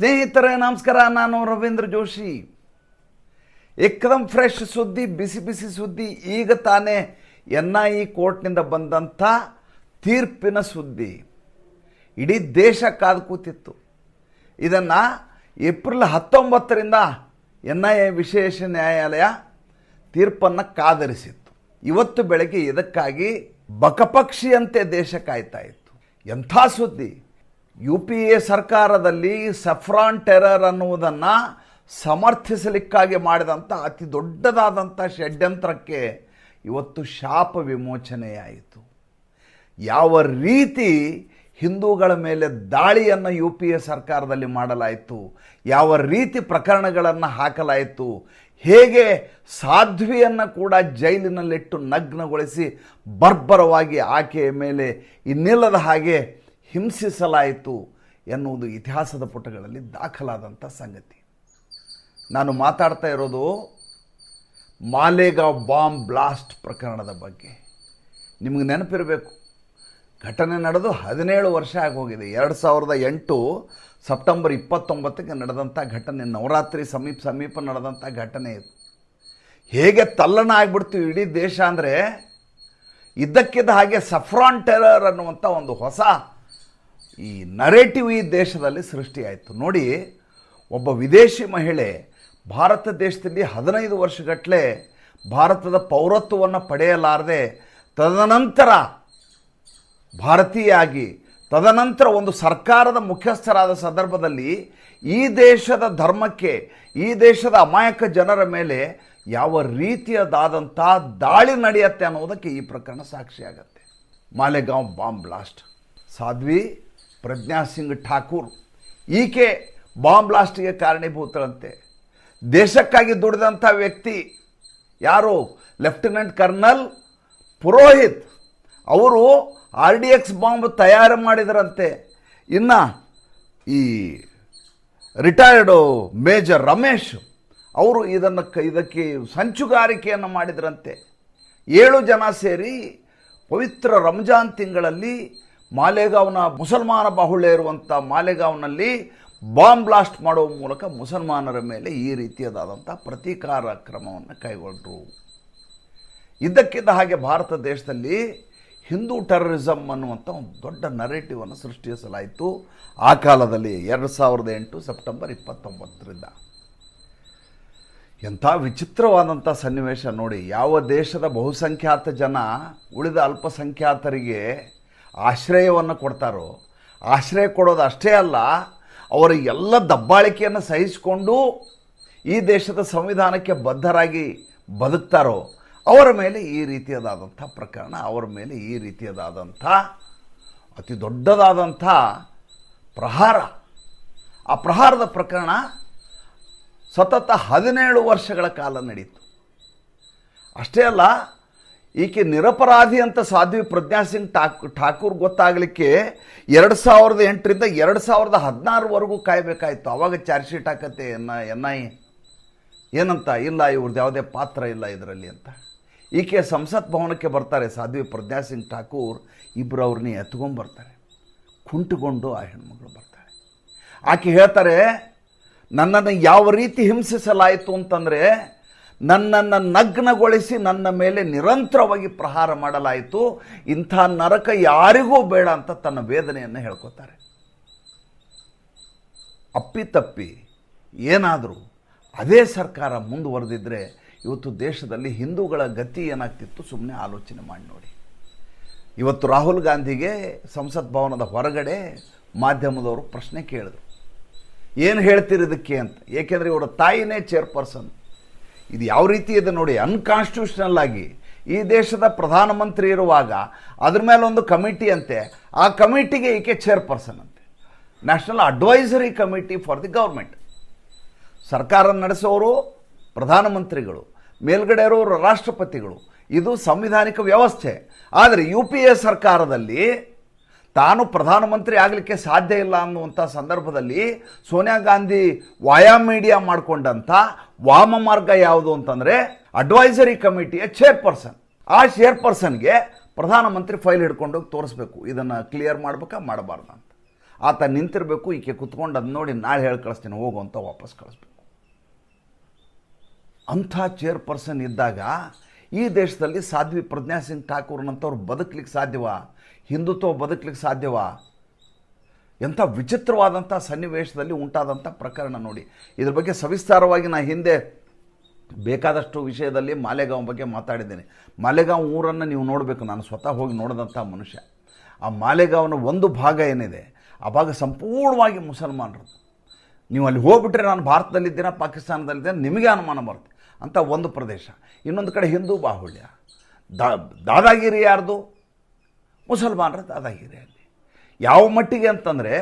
ಸ್ನೇಹಿತರೆ, ನಮಸ್ಕಾರ. ನಾನು ರವೀಂದ್ರ ಜೋಶಿ. ಏಕದಂ ಫ್ರೆಶ್ ಸುದ್ದಿ, ಬಿಸಿ ಬಿಸಿ ಸುದ್ದಿ, ಈಗ ತಾನೇ ಎನ್ ಐ ಇ ಕೋರ್ಟ್ನಿಂದ ಬಂದಂಥ ತೀರ್ಪಿನ ಸುದ್ದಿ. ಇಡೀ ದೇಶ ಕಾದು ಕೂತಿತ್ತು. ಇದನ್ನು ಏಪ್ರಿಲ್ ಹತ್ತೊಂಬತ್ತರಿಂದ ಎನ್ ಐ ಎ ವಿಶೇಷ ನ್ಯಾಯಾಲಯ ತೀರ್ಪನ್ನು ಕಾದರಿಸಿತ್ತು. ಇವತ್ತು ಬೆಳಗ್ಗೆ ಇದಕ್ಕಾಗಿ ಬಕಪಕ್ಷಿಯಂತೆ ದೇಶ ಕಾಯ್ತಾ ಇತ್ತು. ಎಂಥ ಸುದ್ದಿ? ಯು ಪಿ ಎ ಸರ್ಕಾರದಲ್ಲಿ ಸಫ್ರಾನ್ ಟೆರರ್ ಅನ್ನುವುದನ್ನು ಸಮರ್ಥಿಸಲಿಕ್ಕಾಗಿ ಮಾಡಿದಂಥ ಅತಿ ದೊಡ್ಡದಾದಂಥ ಷಡ್ಯಂತ್ರಕ್ಕೆ ಇವತ್ತು ಶಾಪ ವಿಮೋಚನೆಯಾಯಿತು. ಯಾವ ರೀತಿ ಹಿಂದೂಗಳ ಮೇಲೆ ದಾಳಿಯನ್ನು ಯು ಪಿ ಎ ಸರ್ಕಾರದಲ್ಲಿ ಮಾಡಲಾಯಿತು, ಯಾವ ರೀತಿ ಪ್ರಕರಣಗಳನ್ನು ಹಾಕಲಾಯಿತು, ಹೇಗೆ ಸಾಧ್ವಿಯನ್ನು ಕೂಡ ಜೈಲಿನಲ್ಲಿಟ್ಟು ನಗ್ನಗೊಳಿಸಿ ಬರ್ಬರವಾಗಿ ಆಕೆಯ ಮೇಲೆ ಇನ್ನಿಲ್ಲದ ಹಾಗೆ ಹಿಂಸಿಸಲಾಯಿತು ಎನ್ನುವುದು ಇತಿಹಾಸದ ಪುಟಗಳಲ್ಲಿ ದಾಖಲಾದಂಥ ಸಂಗತಿ. ನಾನು ಮಾತಾಡ್ತಾ ಇರೋದು ಮಾಲೇಗಾಂವ್ ಬಾಂಬ್ ಬ್ಲಾಸ್ಟ್ ಪ್ರಕರಣದ ಬಗ್ಗೆ. ನಿಮಗೆ ನೆನಪಿರಬೇಕು, ಘಟನೆ ನಡೆದು ಹದಿನೇಳು ವರ್ಷ ಆಗೋಗಿದೆ. ಎರಡು ಸಾವಿರದ ಎಂಟು ಸೆಪ್ಟೆಂಬರ್ ಇಪ್ಪತ್ತೊಂಬತ್ತಕ್ಕೆ ನಡೆದಂಥ ಘಟನೆ, ನವರಾತ್ರಿ ಸಮೀಪ ಸಮೀಪ ನಡೆದಂಥ ಘಟನೆ ಇದು. ಹೇಗೆ ತಲ್ಲಣ ಆಗಿಬಿಡ್ತು ಇಡೀ ದೇಶ ಅಂದರೆ, ಇದ್ದಕ್ಕಿದ್ದ ಹಾಗೆ ಸಫ್ರಾನ್ ಟೆರರ್ ಅನ್ನುವಂಥ ಒಂದು ಹೊಸ ಈ ನರೇಟಿವ್ ಈ ದೇಶದಲ್ಲಿ ಸೃಷ್ಟಿಯಾಯಿತು. ನೋಡಿ, ಒಬ್ಬ ವಿದೇಶಿ ಮಹಿಳೆ ಭಾರತ ದೇಶದಲ್ಲಿ ಹದಿನೈದು ವರ್ಷಗಟ್ಟಲೆ ಭಾರತದ ಪೌರತ್ವವನ್ನು ಪಡೆಯಲಾರದೆ ತದನಂತರ ಭಾರತೀಯಾಗಿ, ತದನಂತರ ಒಂದು ಸರ್ಕಾರದ ಮುಖ್ಯಸ್ಥರಾದ ಸಂದರ್ಭದಲ್ಲಿ ಈ ದೇಶದ ಧರ್ಮಕ್ಕೆ, ಈ ದೇಶದ ಅಮಾಯಕ ಜನರ ಮೇಲೆ ಯಾವ ರೀತಿಯದಾದಂಥ ದಾಳಿ ನಡೆಯುತ್ತೆ ಅನ್ನೋದಕ್ಕೆ ಈ ಪ್ರಕರಣ ಸಾಕ್ಷಿಯಾಗತ್ತೆ. Malegaon bomb blast. Sadhvi Pragya Singh Thakur. ಈಕೆ ಬಾಂಬ್ ಬ್ಲಾಸ್ಟ್ಗೆ ಕಾರಣೀಭೂತರಂತೆ ದೇಶಕ್ಕಾಗಿ ದುಡಿದಂಥ ವ್ಯಕ್ತಿ ಯಾರು? Lieutenant colonel Purohit. ಅವರು ಆರ್ ಡಿ ಎಕ್ಸ್ ಬಾಂಬ್ ತಯಾರು ಮಾಡಿದರಂತೆ. ಇನ್ನು ಈ ರಿಟೈರ್ಡು ಮೇಜರ್ ರಮೇಶ್ ಅವರು ಇದನ್ನು ಇದಕ್ಕೆ ಸಂಚುಗಾರಿಕೆಯನ್ನು ಮಾಡಿದರಂತೆ. ಏಳು ಜನ ಸೇರಿ ಪವಿತ್ರ ರಂಜಾನ್ ತಿಂಗಳಲ್ಲಿ ಮಾಲೆಗಾವ್ನ ಮುಸಲ್ಮಾನ ಬಾಹುಳ್ಯ ಇರುವಂಥ ಮಾಲೆಗಾವ್ನಲ್ಲಿ ಬಾಂಬ್ ಬ್ಲಾಸ್ಟ್ ಮಾಡುವ ಮೂಲಕ ಮುಸಲ್ಮಾನರ ಮೇಲೆ ಈ ರೀತಿಯದಾದಂಥ ಪ್ರತೀಕಾರ ಕ್ರಮವನ್ನು ಕೈಗೊಂಡರು. ಇದ್ದಕ್ಕಿದ್ದ ಹಾಗೆ ಭಾರತ ದೇಶದಲ್ಲಿ ಹಿಂದೂ ಟೆರರಿಸಮ್ ಅನ್ನುವಂಥ ಒಂದು ದೊಡ್ಡ ನರೇಟಿವನ್ನು ಸೃಷ್ಟಿಸಲಾಯಿತು ಆ ಕಾಲದಲ್ಲಿ ಎರಡು ಸಾವಿರದ ಎಂಟು ಸೆಪ್ಟೆಂಬರ್ ಇಪ್ಪತ್ತೊಂಬತ್ತರಿಂದ. ಎಂಥ ವಿಚಿತ್ರವಾದಂಥ ಸನ್ನಿವೇಶ ನೋಡಿ, ಯಾವ ದೇಶದ ಬಹುಸಂಖ್ಯಾತ ಜನ ಉಳಿದ ಅಲ್ಪಸಂಖ್ಯಾತರಿಗೆ ಆಶ್ರಯವನ್ನು ಕೊಡ್ತಾರೋ? ಆಶ್ರಯ ಕೊಡೋದು ಅಷ್ಟೇ ಅಲ್ಲ, ಅವರ ಎಲ್ಲ ದಬ್ಬಾಳಿಕೆಯನ್ನು ಸಹಿಸಿಕೊಂಡು ಈ ದೇಶದ ಸಂವಿಧಾನಕ್ಕೆ ಬದ್ಧರಾಗಿ ಬದುಕ್ತಾರೋ, ಅವರ ಮೇಲೆ ಈ ರೀತಿಯದಾದಂಥ ಪ್ರಕರಣ, ಅವರ ಮೇಲೆ ಈ ರೀತಿಯದಾದಂಥ ಅತಿ ದೊಡ್ಡದಾದಂಥ ಪ್ರಹಾರ. ಆ ಪ್ರಹಾರದ ಪ್ರಕರಣ ಸತತ ಹದಿನೇಳು ವರ್ಷಗಳ ಕಾಲ ನಡೆಯಿತು ಅಷ್ಟೇ ಅಲ್ಲ ಈಕೆ ನಿರಪರಾಧಿ ಅಂತ ಸಾಧ್ವಿ ಪ್ರಜ್ಞಾ ಸಿಂಗ್ ಠಾಕ್, ಠಾಕೂರ್ ಗೊತ್ತಾಗಲಿಕ್ಕೆ ಎರಡು ಸಾವಿರದ ಎಂಟರಿಂದ ಎರಡು ಸಾವಿರದ ಹದಿನಾರವರೆಗೂ ಕಾಯಬೇಕಾಯಿತು. ಅವಾಗ ಚಾರ್ಜ್ ಶೀಟ್ ಹಾಕತ್ತೆ ಎನ್ನ ಎನ್ ಐ. ಏನಂತ? ಇಲ್ಲ ಇವ್ರದ್ದು ಯಾವುದೇ ಪಾತ್ರ ಇಲ್ಲ ಇದರಲ್ಲಿ ಅಂತ. ಈಕೆ ಸಂಸತ್ ಭವನಕ್ಕೆ ಬರ್ತಾರೆ ಸಾಧ್ವಿ ಪ್ರಜ್ಞಾ ಸಿಂಗ್ ಠಾಕೂರ್ ಇಬ್ಬರು ಅವ್ರನ್ನ ಎತ್ಕೊಂಡ್ಬರ್ತಾರೆ ಕುಂಟುಕೊಂಡು ಆ ಹೆಣ್ಮಗಳು ಬರ್ತಾರೆ. ಆಕೆ ಹೇಳ್ತಾರೆ, ನನ್ನನ್ನು ಯಾವ ರೀತಿ ಹಿಂಸಿಸಲಾಯಿತು ಅಂತಂದರೆ ನನ್ನನ್ನು ನಗ್ನಗೊಳಿಸಿ ನನ್ನ ಮೇಲೆ ನಿರಂತರವಾಗಿ ಪ್ರಹಾರ ಮಾಡಲಾಯಿತು. ಇಂಥ ನರಕ ಯಾರಿಗೂ ಬೇಡ ಅಂತ ತನ್ನ ವೇದನೆಯನ್ನು ಹೇಳ್ಕೊತಾರೆ. ಅಪ್ಪಿತಪ್ಪಿ ಏನಾದರೂ ಅದೇ ಸರ್ಕಾರ ಮುಂದುವರೆದಿದ್ದರೆ ಇವತ್ತು ದೇಶದಲ್ಲಿ ಹಿಂದೂಗಳ ಗತಿ ಏನಾಗ್ತಿತ್ತು ಸುಮ್ಮನೆ ಆಲೋಚನೆ ಮಾಡಿ ನೋಡಿ. ಇವತ್ತು ರಾಹುಲ್ ಗಾಂಧಿಗೆ ಸಂಸತ್ ಭವನದ ಹೊರಗಡೆ ಮಾಧ್ಯಮದವರು ಪ್ರಶ್ನೆ ಕೇಳಿದರು. ಏನು ಹೇಳ್ತೀರಿ ಇದಕ್ಕೆ ಅಂತ? ಏಕೆಂದರೆ ಇವರ ತಾಯಿನೇ ಚೇರ್ಪರ್ಸನ್ ಇದು ಯಾವ ರೀತಿ ಇದೆ ನೋಡಿ ಅನ್ಕಾನ್ಸ್ಟಿಟ್ಯೂಷನಲ್ ಆಗಿ ಈ ದೇಶದ ಪ್ರಧಾನಮಂತ್ರಿ ಇರುವಾಗ ಅದ್ರ ಮೇಲೆ ಒಂದು ಕಮಿಟಿ ಅಂತೆ. ಆ ಕಮಿಟಿಗೆ ಈಕೆ ಚೇರ್ಪರ್ಸನ್ ಅಂತೆ. National advisory committee for the government ಸರ್ಕಾರ ನಡೆಸೋರು ಪ್ರಧಾನಮಂತ್ರಿಗಳು ಮೇಲ್ಗಡೆ ಇರೋರು ರಾಷ್ಟ್ರಪತಿಗಳು. ಇದು ಸಂವಿಧಾನಿಕ ವ್ಯವಸ್ಥೆ. ಆದರೆ ಯು ಪಿ ಎ ಸರ್ಕಾರದಲ್ಲಿ ತಾನು ಪ್ರಧಾನಮಂತ್ರಿ ಆಗಲಿಕ್ಕೆ ಸಾಧ್ಯ ಇಲ್ಲ ಅನ್ನುವಂಥ ಸಂದರ್ಭದಲ್ಲಿ ಸೋನಿಯಾ ಗಾಂಧಿ ವಾಯಾ ಮೀಡಿಯಾ ಮಾಡಿಕೊಂಡಂಥ ವಾಮ ಮಾರ್ಗ ಯಾವುದು ಅಂತಂದರೆ ಅಡ್ವೈಸರಿ ಕಮಿಟಿಯ ಚೇರ್ಪರ್ಸನ್ ಆ ಚೇರ್ಪರ್ಸನ್ಗೆ ಪ್ರಧಾನಮಂತ್ರಿ ಫೈಲ್ ಹಿಡ್ಕೊಂಡು ಹೋಗಿ ತೋರಿಸ್ಬೇಕು. ಇದನ್ನು ಕ್ಲಿಯರ್ ಮಾಡ್ಬೇಕಾ ಮಾಡಬಾರ್ದು ಅಂತ. ಆತ ನಿಂತಿರಬೇಕು, ಈಕೆ ಕುತ್ಕೊಂಡು ಅದು ನೋಡಿ ನಾಳೆ ಹೇಳಿ ಕಳಿಸ್ತೀನಿ, ಹೋಗು ಅಂತ ವಾಪಸ್ ಕಳಿಸ್ಬೇಕು. ಅಂಥ ಚೇರ್ಪರ್ಸನ್ ಇದ್ದಾಗ ಈ ದೇಶದಲ್ಲಿ ಸಾಧ್ವಿ ಪ್ರಜ್ಞಾ ಸಿಂಗ್ ಠಾಕೂರ್ನಂಥವ್ರು ಬದುಕಲಿಕ್ಕೆ ಸಾಧ್ಯವಾ? ಹಿಂದುತ್ವ ಬದುಕಲಿಕ್ಕೆ ಸಾಧ್ಯವಾ? ಎಂಥ ವಿಚಿತ್ರವಾದಂಥ ಸನ್ನಿವೇಶದಲ್ಲಿ ಉಂಟಾದಂಥ ಪ್ರಕರಣ ನೋಡಿ. ಇದ್ರ ಬಗ್ಗೆ ಸವಿಸ್ತಾರವಾಗಿ ನಾನು ಹಿಂದೆ ಬೇಕಾದಷ್ಟು ವಿಷಯದಲ್ಲಿ ಮಾಲೆಗಾಂವ್ ಬಗ್ಗೆ ಮಾತಾಡಿದ್ದೇನೆ. ಮಾಲೆಗಾಂವ್ ಊರನ್ನು ನೀವು ನೋಡಬೇಕು. ನಾನು ಸ್ವತಃ ಹೋಗಿ ನೋಡಿದಂಥ ಮನುಷ್ಯ. ಆ ಮಾಲೆಗಾಂವ್ನ ಒಂದು ಭಾಗ ಏನಿದೆ? ಆ ಭಾಗ ಸಂಪೂರ್ಣವಾಗಿ ಮುಸಲ್ಮಾನರು ನೀವು ಅಲ್ಲಿ ಹೋಗ್ಬಿಟ್ರೆ ನಾನು ಭಾರತದಲ್ಲಿದ್ದೀನ, ಪಾಕಿಸ್ತಾನದಲ್ಲಿದ್ದೇನೆ, ನಿಮಗೆ ಅನುಮಾನ ಬರುತ್ತೆ. ಅಂತ ಒಂದು ಪ್ರದೇಶ. ಇನ್ನೊಂದು ಕಡೆ ಹಿಂದೂ ಬಾಹುಳ್ಯ. ದಾದಾಗಿರಿ ಯಾರ್ದು? ಮುಸಲ್ಮಾನರ ದಾದಾಗಿದೆ ಅಲ್ಲಿ. ಯಾವ ಮಟ್ಟಿಗೆ ಅಂತಂದರೆ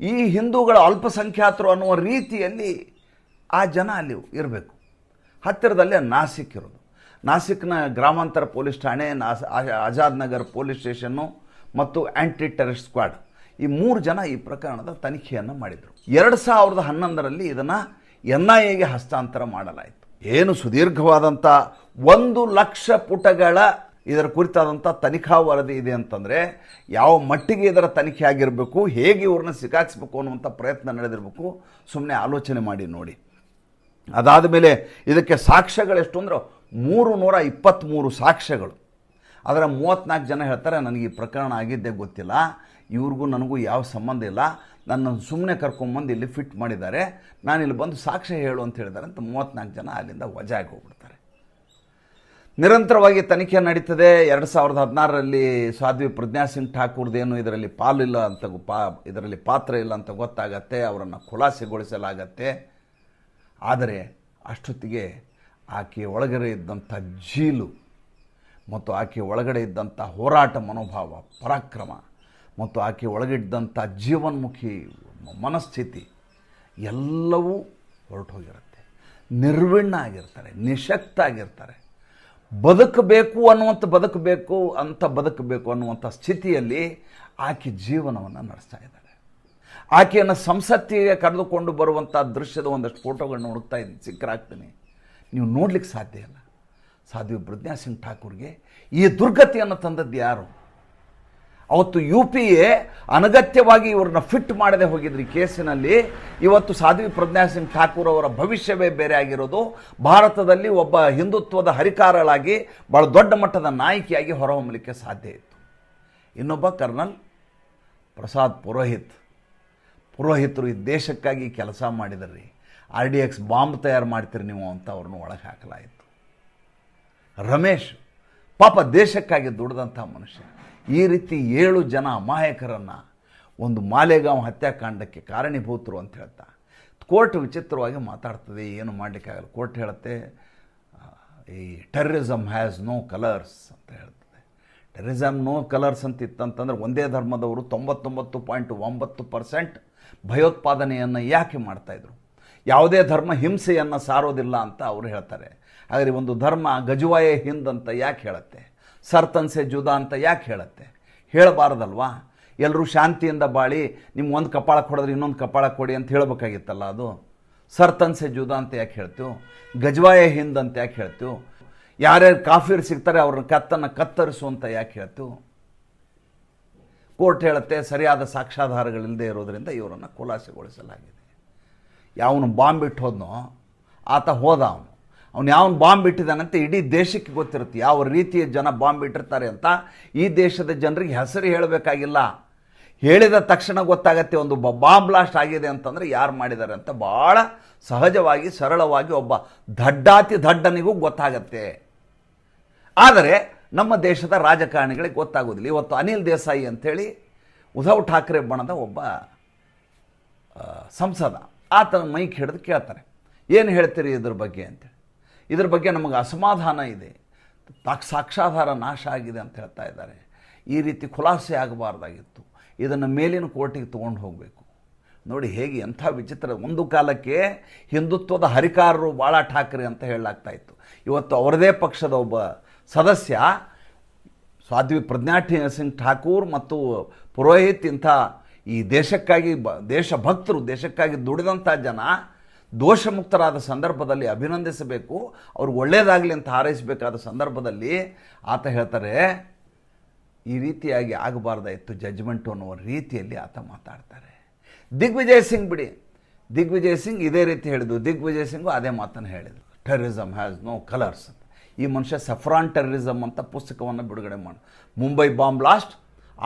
ಈ ಹಿಂದೂಗಳ ಅಲ್ಪಸಂಖ್ಯಾತರು ಅನ್ನುವ ರೀತಿಯಲ್ಲಿ ಆ ಜನ ಅಲ್ಲಿ ಇರಬೇಕು. ಹತ್ತಿರದಲ್ಲೇ ನಾಸಿಕ್ ಇರೋದು. ನಾಸಿಕ್ನ ಗ್ರಾಮಾಂತರ ಪೊಲೀಸ್ ಠಾಣೆ, ನಾಸ್ ಆಜಾದ್ ನಗರ್ ಪೊಲೀಸ್ ಸ್ಟೇಷನ್ನು ಮತ್ತು ಆ್ಯಂಟಿ ಟೆರರಿಸ್ಟ್ ಸ್ಕ್ವಾಡ್. ಈ ಮೂರು ಜನ ಈ ಪ್ರಕರಣದ ತನಿಖೆಯನ್ನು ಮಾಡಿದರು. ಎರಡು ಸಾವಿರದ ಹನ್ನೊಂದರಲ್ಲಿ ಇದನ್ನು ಎನ್ ಐ ಎಗೆ ಹಸ್ತಾಂತರ ಮಾಡಲಾಯಿತು. ಏನು ಸುದೀರ್ಘವಾದಂಥ ಒಂದು ಲಕ್ಷ ಪುಟಗಳ ಇದರ ಕುರಿತಾದಂಥ ತನಿಖಾ ವರದಿ ಇದೆ ಅಂತಂದರೆ ಯಾವ ಮಟ್ಟಿಗೆ ಇದರ ತನಿಖೆ ಆಗಿರಬೇಕು, ಹೇಗೆ ಇವ್ರನ್ನ ಸಿಕ್ಕಾಕ್ಸ್ಬೇಕು ಅನ್ನುವಂಥ ಪ್ರಯತ್ನ ನಡೆದಿರಬೇಕು ಸುಮ್ಮನೆ ಆಲೋಚನೆ ಮಾಡಿ ನೋಡಿ. ಅದಾದ ಮೇಲೆ ಇದಕ್ಕೆ ಸಾಕ್ಷ್ಯಗಳೆಷ್ಟು ಅಂದ್ರೆ ಮೂರು ನೂರ ಇಪ್ಪತ್ತ್ಮೂರು ಸಾಕ್ಷ್ಯಗಳು. ಅದರ ಮೂವತ್ತ್ನಾಲ್ಕು ಜನ ಹೇಳ್ತಾರೆ, ನನಗೆ ಈ ಪ್ರಕರಣ ಆಗಿದ್ದೇ ಗೊತ್ತಿಲ್ಲ, ಇವ್ರಿಗೂ ನನಗೂ ಯಾವ ಸಂಬಂಧ ಇಲ್ಲ ನನ್ನ ಸುಮ್ಮನೆ ಕರ್ಕೊಂಬಂದು ಇಲ್ಲಿ ಫಿಟ್ ಮಾಡಿದ್ದಾರೆ ನಾನು ಇಲ್ಲಿ ಬಂದು ಸಾಕ್ಷ್ಯ ಹೇಳು ಅಂತ ಹೇಳಿದ್ದಾರೆ ಅಂತ ಮೂವತ್ತ್ನಾಲ್ಕು ಜನ ಅಲ್ಲಿಂದ ವಜಾಗಿ ಹೋಗ್ಬಿಡ್ತಾರೆ. ನಿರಂತರವಾಗಿ ತನಿಖೆ ನಡೀತದೆ. ಎರಡು ಸಾವಿರದ ಹದಿನಾರರಲ್ಲಿ ಸಾಧ್ವಿ ಪ್ರಜ್ಞಾ ಸಿಂಗ್ ಠಾಕೂರ್ದೇನು ಇದರಲ್ಲಿ ಪಾಲಿಲ್ಲ ಅಂತ ಪಾ, ಇದರಲ್ಲಿ ಪಾತ್ರ ಇಲ್ಲ ಅಂತ ಗೊತ್ತಾಗತ್ತೆ. ಅವರನ್ನು ಖುಲಾಸೆಗೊಳಿಸಲಾಗತ್ತೆ. ಆದರೆ ಅಷ್ಟೊತ್ತಿಗೆ ಆಕೆಯ ಒಳಗಡೆ ಇದ್ದಂಥ ಜೀಲು ಮತ್ತು ಆಕೆ ಒಳಗಡೆ ಇದ್ದಂಥ ಹೋರಾಟ ಮನೋಭಾವ, ಪರಾಕ್ರಮ ಮತ್ತು ಆಕೆ ಒಳಗಿದ್ದಂಥ ಜೀವನ್ಮುಖಿ ಮನಸ್ಥಿತಿ ಎಲ್ಲವೂ ಹೊರಟೋಗಿರುತ್ತೆ. ನಿರ್ವಿಣ್ಣ ಆಗಿರ್ತಾರೆ, ನಿಶಕ್ತ ಆಗಿರ್ತಾರೆ. ಬದುಕಬೇಕು ಅನ್ನುವಂಥ ಬದುಕಬೇಕು ಅಂತ ಬದುಕಬೇಕು ಅನ್ನುವಂಥ ಸ್ಥಿತಿಯಲ್ಲಿ ಆಕೆ ಜೀವನವನ್ನು ನಡೆಸ್ತಾ ಇದ್ದಾಳೆ. ಆಕೆಯನ್ನು ಸಂಸತ್ತಿಗೆ ಕರೆದುಕೊಂಡು ಬರುವಂಥ ದೃಶ್ಯದ ಒಂದಷ್ಟು ಫೋಟೋಗಳನ್ನ ಹುಡುಕ್ತಾ ಇದ್ದೀನಿ. ಸಿಕ್ಕರಾಗ್ತೀನಿ ನೀವು ನೋಡ್ಲಿಕ್ಕೆ ಸಾಧ್ಯ ಇಲ್ಲ. ಸಾಧ್ವಿ ಪ್ರಜ್ಞಾ ಸಿಂಗ್ ಠಾಕೂರ್ಗೆ ಈ ದುರ್ಗತಿಯನ್ನು ತಂದದ್ದು ಯಾರು? ಅವತ್ತು ಯು ಪಿ ಎ ಅನಗತ್ಯವಾಗಿ ಇವ್ರನ್ನ ಫಿಟ್ ಮಾಡದೆ ಹೋಗಿದ್ರಿ ಕೇಸಿನಲ್ಲಿ. ಇವತ್ತು ಸಾಧ್ವಿ ಪ್ರಜ್ಞಾ ಸಿಂಗ್ ಠಾಕೂರ್ ಅವರ ಭವಿಷ್ಯವೇ ಬೇರೆ ಆಗಿರೋದು. ಭಾರತದಲ್ಲಿ ಒಬ್ಬ ಹಿಂದುತ್ವದ ಹರಿಕಾರಳಾಗಿ ಬಹಳ ದೊಡ್ಡ ಮಟ್ಟದ ನಾಯಕಿಯಾಗಿ ಹೊರಹೊಮ್ಮಲಿಕ್ಕೆ ಸಾಧ್ಯ ಇತ್ತು. ಇನ್ನೊಬ್ಬ ಕರ್ನಲ್ ಪ್ರಸಾದ್ ಪುರೋಹಿತ್. ಪುರೋಹಿತರು ಈ ದೇಶಕ್ಕಾಗಿ ಕೆಲಸ ಮಾಡಿದ್ರಿ. ಆರ್ ಡಿ ಎಕ್ಸ್ ಬಾಂಬ್ ತಯಾರು ಮಾಡ್ತೀರಿ ನೀವು ಅಂತ ಅವ್ರನ್ನ ಒಳಗೆ ಹಾಕಲಾಯಿತು ರಮೇಶ್ ಪಾಪ ದೇಶಕ್ಕಾಗಿ ದುಡಿದಂಥ ಮನುಷ್ಯ. ಈ ರೀತಿ ಏಳು ಜನ ಅಮಾಯಕರನ್ನು ಒಂದು ಮಾಲೆಗಾಂವ್ ಹತ್ಯಾಕಾಂಡಕ್ಕೆ ಕಾರಣೀಭೂತರು ಅಂತ ಹೇಳ್ತಾ. ಕೋರ್ಟ್ ವಿಚಿತ್ರವಾಗಿ ಮಾತಾಡ್ತದೆ, ಏನು ಮಾಡಲಿಕ್ಕಾಗಲ್ಲ. ಕೋರ್ಟ್ ಹೇಳುತ್ತೆ, ಈ ಟೆರ್ರಿಸಮ್ ಹ್ಯಾಸ್ ನೋ ಕಲರ್ಸ್ ಅಂತ ಹೇಳ್ತದೆ. ಟೆರ್ರಿಸಮ್ ನೋ ಕಲರ್ಸ್ ಅಂತ ಇತ್ತಂತಂದರೆ ಒಂದೇ ಧರ್ಮದವರು ತೊಂಬತ್ತೊಂಬತ್ತು ಪಾಯಿಂಟ್ ಒಂಬತ್ತು ಪರ್ಸೆಂಟ್ ಭಯೋತ್ಪಾದನೆಯನ್ನು ಯಾಕೆ ಮಾಡ್ತಾಯಿದ್ರು ಯಾವುದೇ ಧರ್ಮ ಹಿಂಸೆಯನ್ನು ಸಾರೋದಿಲ್ಲ ಅಂತ ಅವರು ಹೇಳ್ತಾರೆ. ಆದರೆ ಒಂದು ಧರ್ಮ ಗಜುವಾಯೇ ಹಿಂದ್ ಅಂತ ಯಾಕೆ ಹೇಳುತ್ತೆ? ಸರ್ತನ್ಸೆ ಜುದಾ ಅಂತ ಯಾಕೆ ಹೇಳುತ್ತೆ? ಹೇಳಬಾರ್ದಲ್ವಾ? ಎಲ್ಲರೂ ಶಾಂತಿಯಿಂದ ಬಾಳಿ ನಿಮ್ಮ ಒಂದು ಕಪಾಳ ಕೊಡಿದ್ರೆ ಇನ್ನೊಂದು ಕಪಾಳ ಕೊಡಿ ಅಂತ ಹೇಳಬೇಕಾಗಿತ್ತಲ್ಲ ಅದು? ಸರ್ತನ್ಸೆ ಜುದಾ ಅಂತ ಯಾಕೆ ಹೇಳ್ತೀವಿ? ಗಜ್ವಾಯ ಹಿಂದ್ ಅಂತ ಯಾಕೆ ಹೇಳ್ತೀವಿ? ಯಾರ್ಯಾರು ಕಾಫಿರ್ ಸಿಗ್ತಾರೆ ಅವ್ರನ್ನ ಕತ್ತನ್ನು ಕತ್ತರಿಸು ಅಂತ ಯಾಕೆ ಹೇಳ್ತೀವಿ? ಕೋರ್ಟ್ ಹೇಳುತ್ತೆ, ಸರಿಯಾದ ಸಾಕ್ಷ್ಯಾಧಾರಗಳಿಲ್ಲದೆ ಇರೋದರಿಂದ ಇವರನ್ನು ಖುಲಾಸೆಗೊಳಿಸಲಾಗಿದೆ. ಯಾವನು ಬಾಂಬ್ ಇಟ್ಟು ಹೋದ್ನೋ, ಆತ ಹೋದ ಅವನು. ಅವನು ಯಾವನು ಬಾಂಬ್ ಇಟ್ಟಿದ್ದಾನಂತ ಇಡೀ ದೇಶಕ್ಕೆ ಗೊತ್ತಿರುತ್ತೆ. ಯಾವ ರೀತಿಯ ಜನ ಬಾಂಬ್ ಇಟ್ಟಿರ್ತಾರೆ ಅಂತ ಈ ದೇಶದ ಜನರಿಗೆ ಹೆಸರು ಹೇಳಬೇಕಾಗಿಲ್ಲ. ಹೇಳಿದ ತಕ್ಷಣ ಗೊತ್ತಾಗತ್ತೆ ಒಂದು ಬಾಂಬ್ ಬ್ಲಾಸ್ಟ್ ಆಗಿದೆ ಅಂತಂದರೆ ಯಾರು ಮಾಡಿದ್ದಾರೆ ಅಂತ ಭಾಳ ಸಹಜವಾಗಿ, ಸರಳವಾಗಿ ಒಬ್ಬ ದಡ್ಡಾತಿ ದಡ್ಡನಿಗೂ ಗೊತ್ತಾಗತ್ತೆ. ಆದರೆ ನಮ್ಮ ದೇಶದ ರಾಜಕಾರಣಿಗಳಿಗೆ ಗೊತ್ತಾಗೋದಿಲ್ಲ. ಇವತ್ತು ಅನಿಲ್ ದೇಸಾಯಿ ಅಂಥೇಳಿ ಉದ್ಧವ್ ಠಾಕ್ರೆ ಬಣದ ಒಬ್ಬ ಸಂಸದ. ಆತನ ಮೈಕ್ ಹಿಡಿದು ಕೇಳ್ತಾರೆ. ಏನು ಹೇಳ್ತೀರಿ ಇದ್ರ ಬಗ್ಗೆ ಅಂತೇಳಿ ಇದ್ರ ಬಗ್ಗೆ ನಮಗೆ ಅಸಮಾಧಾನ ಇದೆ. ತಾಕ್ ಸಾಕ್ಷಾಧಾರ ನಾಶ ಆಗಿದೆ ಅಂತ ಹೇಳ್ತಾ ಇದ್ದಾರೆ. ಈ ರೀತಿ ಖುಲಾಸೆ ಆಗಬಾರ್ದಾಗಿತ್ತು. ಇದನ್ನು ಮೇಲಿನ ಕೋರ್ಟಿಗೆ ತೊಗೊಂಡು ಹೋಗಬೇಕು. ನೋಡಿ, ಹೇಗೆ ಎಂಥ ವಿಚಿತ್ರ, ಒಂದು ಕಾಲಕ್ಕೆ ಹಿಂದುತ್ವದ ಹರಿಕಾರರು ಭಾಳ ಠಾಕ್ರೆ ಅಂತ ಹೇಳಲಾಗ್ತಾ ಇತ್ತು. ಇವತ್ತು ಅವರದೇ ಪಕ್ಷದ ಒಬ್ಬ ಸದಸ್ಯ ಸ್ವಾಧ್ವಿ ಪ್ರಜ್ಞಾ ಸಿಂಗ್ ಠಾಕೂರ್ ಮತ್ತು ಪುರೋಹಿತ್ ಇಂಥ ಈ ದೇಶಕ್ಕಾಗಿ ಬ, ದೇಶಭಕ್ತರು, ದೇಶಕ್ಕಾಗಿ ದುಡಿದಂಥ ಜನ ದೋಷಮುಕ್ತರಾದ ಸಂದರ್ಭದಲ್ಲಿ ಅಭಿನಂದಿಸಬೇಕು, ಅವರು ಒಳ್ಳೆಯದಾಗಲಿ ಅಂತ ಹಾರೈಸಬೇಕಾದ ಸಂದರ್ಭದಲ್ಲಿ ಆತ ಹೇಳ್ತಾರೆ, ಈ ರೀತಿಯಾಗಿ ಆಗಬಾರ್ದಾಯಿತ್ತು ಜಜ್ಮೆಂಟು ಅನ್ನುವ ರೀತಿಯಲ್ಲಿ ಆತ ಮಾತಾಡ್ತಾರೆ. ದಿಗ್ವಿಜಯ್ ಸಿಂಗ್ ಬಿಡಿ. ದಿಗ್ವಿಜಯ್ ಸಿಂಗ್ ಇದೇ ರೀತಿ ಹೇಳಿದ್ದು. ದಿಗ್ವಿಜಯ್ ಸಿಂಗು ಅದೇ ಮಾತನ್ನು ಹೇಳಿದರು ಟೆರರಿಸಮ್ ಹ್ಯಾಸ್ ನೋ ಕಲರ್ಸ್ ಈ ಮನುಷ್ಯ ಸಫ್ರಾನ್ ಟೆರರಿಸಮ್ ಅಂತ ಪುಸ್ತಕವನ್ನು ಬಿಡುಗಡೆ ಮಾಡಿ. Mumbai bomb blast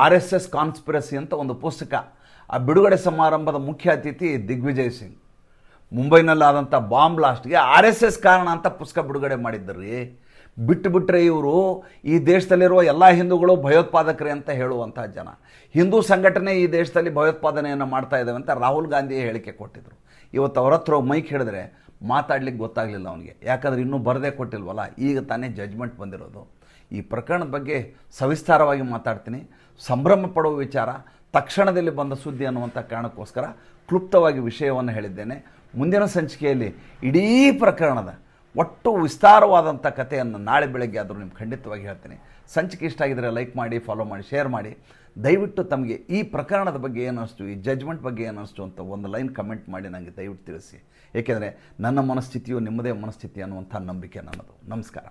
R S S conspiracy ಅಂತ ಒಂದು ಪುಸ್ತಕ. ಆ ಬಿಡುಗಡೆ ಸಮಾರಂಭದ ಮುಖ್ಯ ಅತಿಥಿ ದಿಗ್ವಿಜಯ್ ಸಿಂಗ್. ಮುಂಬೈನಲ್ಲಾದಂಥ ಬಾಂಬ್ ಬ್ಲಾಸ್ಟ್ಗೆ ಆರ್ ಎಸ್ ಎಸ್ ಕಾರಣ ಅಂತ ಪುಸ್ತಕ ಬಿಡುಗಡೆ ಮಾಡಿದ್ದರು ಬಿಟ್ಟು ಬಿಟ್ಟರೆ ಇವರು ಈ ದೇಶದಲ್ಲಿರುವ ಎಲ್ಲ ಹಿಂದೂಗಳು ಭಯೋತ್ಪಾದಕರೇ ಅಂತ ಹೇಳುವಂಥ ಜನ. ಹಿಂದೂ ಸಂಘಟನೆ ಈ ದೇಶದಲ್ಲಿ ಭಯೋತ್ಪಾದನೆಯನ್ನು ಮಾಡ್ತಾ ಇದ್ದಾವೆ ಅಂತ ರಾಹುಲ್ ಗಾಂಧಿ ಹೇಳಿಕೆ ಕೊಟ್ಟಿದ್ದರು ಇವತ್ತು ಅವ್ರ ಹತ್ರ ಮೈಕ್ ಹಿಡಿದ್ರೆ ಮಾತಾಡ್ಲಿಕ್ಕೆ ಗೊತ್ತಾಗಲಿಲ್ಲ ಅವನಿಗೆ. ಯಾಕಂದ್ರೆ ಇನ್ನೂ ಬರದೇ ಕೊಟ್ಟಿಲ್ವಲ್ಲ, ಈಗ ತಾನೇ ಜಜ್ಮೆಂಟ್ ಬಂದಿರೋದು. ಈ ಪ್ರಕರಣದ ಬಗ್ಗೆ ಸವಿಸ್ತಾರವಾಗಿ ಮಾತಾಡ್ತೀನಿ. ಸಂಭ್ರಮ ಪಡುವ ವಿಚಾರ, ತಕ್ಷಣದಲ್ಲಿ ಬಂದ ಸುದ್ದಿ ಅನ್ನುವಂಥ ಕಾರಣಕ್ಕೋಸ್ಕರ ಕ್ಲುಪ್ತವಾಗಿ ವಿಷಯವನ್ನು ಹೇಳಿದ್ದೇನೆ. ಮುಂದಿನ ಸಂಚಿಕೆಯಲ್ಲಿ ಇಡೀ ಪ್ರಕರಣದ ಒಟ್ಟು ವಿಸ್ತಾರವಾದಂಥ ಕಥೆಯನ್ನು ನಾಳೆ ಬೆಳಗ್ಗೆ ಆದರೂ ನಿಮ್ಗೆ ಖಂಡಿತವಾಗಿ ಹೇಳ್ತೀನಿ. ಸಂಚಿಕೆ ಇಷ್ಟ ಆಗಿದರೆ ಲೈಕ್ ಮಾಡಿ ಫಾಲೋ ಮಾಡಿ ಶೇರ್ ಮಾಡಿ. ದಯವಿಟ್ಟು ತಮಗೆ ಈ ಪ್ರಕರಣದ ಬಗ್ಗೆ ಏನು ಈ ಜಜ್ಮೆಂಟ್ ಬಗ್ಗೆ ಏನು ಅಂತ ಒಂದು ಲೈನ್ ಕಮೆಂಟ್ ಮಾಡಿ ನನಗೆ ದಯವಿಟ್ಟು ತಿಳಿಸಿ. ಏಕೆಂದರೆ ನನ್ನ ಮನಸ್ಥಿತಿಯು ನಿಮ್ಮದೇ ಮನಸ್ಥಿತಿ ಅನ್ನುವಂಥ ನಂಬಿಕೆ ನನ್ನದು. ನಮಸ್ಕಾರ.